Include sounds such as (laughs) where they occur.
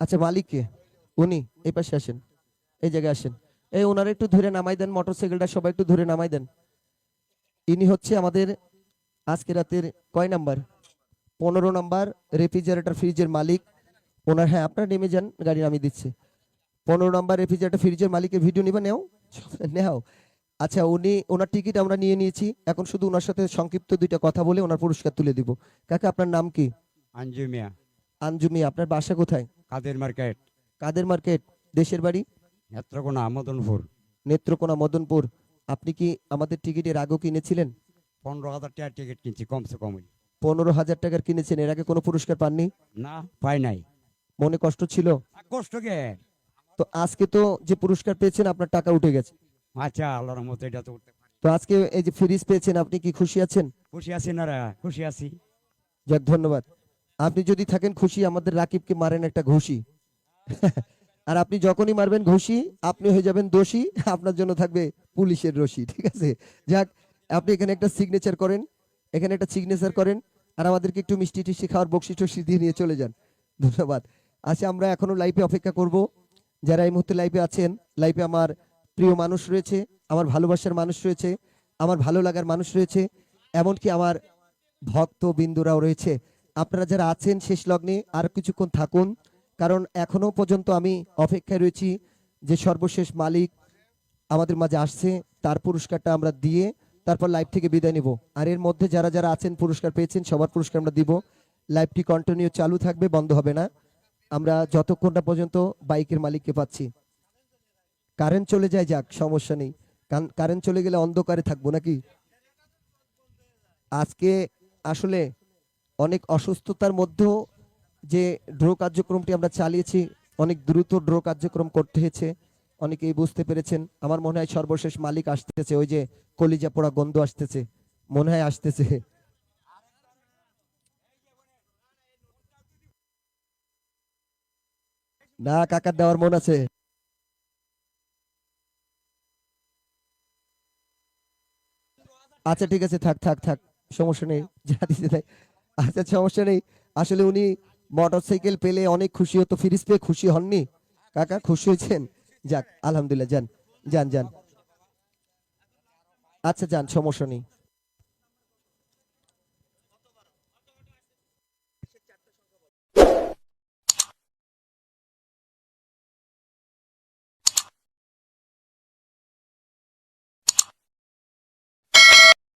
আচ্ছা মালিক কে উনি এই পাশে আসেন। এই জায়গায় আসেন। এই ওনারা একটু ধরে নামাই দেন মোটরসাইকেলটা সবাই একটু ধরে নামাই দেন। ইনি হচ্ছে আমাদের আজকে রাতের কয় নাম্বার? পনেরো নাম্বার রেফ্রিজারেটর ফ্রিজের মালিক। ওনার হ্যাঁ আপনারা নেমে যান গাড়ি নামিয়ে দিচ্ছে। পনেরো নাম্বার রেফ্রিজারেটর ফ্রিজের মালিকের ভিডিও নিবা নেও। নেও। আচ্ছা উনি ওনার টিকিট আমরা নিয়ে নিয়েছি। এখন শুধু ওনার সাথে সংক্ষিপ্ত দুইটা কথা বলে ওনার পুরস্কার তুলে দিব। কাকা আপনার নাম কি? আঞ্জু মিয়া। আঞ্জুমি আপনার বাসা কোথায়? কাদের মার্কেট? কাদের মার্কেট? দেশের বাড়ি? নেত্রকোনা মদনপুর। নেত্রকোনা মদনপুর। আপনি কি আমাদের টিকিটের আগেও কিনেছিলেন? পনেরো হাজার টাকার টিকিট কিনছি কমসে কম পনেরো হাজার টাকার কিনেছেন এর আগে কোনো পুরস্কার পাননি? না পাই নাই। মনে কষ্ট ছিল? কষ্ট কে? তো আজকে তো যে পুরস্কার পেয়েছেন আপনার টাকা উঠে গেছে। আচ্ছা আল্লাহর মতো এটা তো উঠতে তো আজকে এই যে ফ্রিজ পেয়েছেন আপনি কি খুশি আছেন? খুশি আছি না খুশি আছি। যাক ধন্যবাদ। আপনি যদি থাকেন খুশি, আমাদের রাকিবকে মারেন একটা ঘুষি। (laughs) আর আপনি যখনই মারবেন ঘুষি, আপনি হয়ে যাবেন দোষী, আপনার জন্য থাকবে পুলিশের রশি, ঠিক আছে? যাক, আপনি এখানে একটা সিগনেচার করেন, এখানে একটা সিগনেচার করেন, আর আমাদেরকে একটু মিষ্টি টিষ্টি খাওয়ার বকশি টকশি দিয়ে নিয়ে চলে যান। ধন্যবাদ। আচ্ছা আমরা এখনও লাইফে অপেক্ষা করব। যারা এই মুহূর্তে লাইফে আছেন লাইফে আমার প্রিয় মানুষ রয়েছে, আমার ভালোবাসার মানুষ রয়েছে, আমার ভালো লাগার মানুষ রয়েছে, এমনকি আমার ভক্ত বিন্দুরাও রয়েছে। আপনারা যারা আছেন শেষ লগ্নে আর কিছুক্ষণ থাকুন, কারণ এখনও পর্যন্ত আমি অপেক্ষায় রয়েছি যে সর্বশেষ মালিক আমাদের মাঝে আসছে, তার পুরস্কারটা আমরা দিয়ে তারপর লাইভ থেকে বিদায় নিব। আর এর মধ্যে যারা যারা আছেন, পুরস্কার পেয়েছেন, সবার পুরস্কার আমরা দিব। লাইভটি কন্টিনিউ চালু থাকবে, বন্ধ হবে না। আমরা যতক্ষণ না পর্যন্ত বাইকের মালিককে পাচ্ছি। কারেন্ট চলে যায় যাক, সমস্যা নেই। কারেন্ট চলে গেলে অন্ধকারে থাকব নাকি? আজকে আসলে অনেক অসুস্থতার মধ্যেও যে ড্র কার্যক্রমটি আমরা চালিয়েছি, অনেক দ্রুত ড্র কার্যক্রম করতে হয়েছে। অনেকেই বুঝতে পেরেছেন, আমার মনে হয় সর্বশেষ মালিক আসতেছে, ওই যে কলিজা পোড়া গন্ধ আসতেছে, মনে হয় আসতেছে। না, কাকার দেওয়ার মন আছে। আচ্ছা ঠিক আছে, থাক থাক থাক, সমস্যা নেই। যা দিতে আচ্ছা সমস্যা নেই। আসলে উনি মোটরসাইকেল পেলে অনেক খুশি হতো ফ্রিজ পেয়ে খুশি হননি। কাকা, খুশি হয়েছেন? যাক, আলহামদুলিল্লাহ, যান যান যান। আচ্ছা যান, সমস্যা নেই।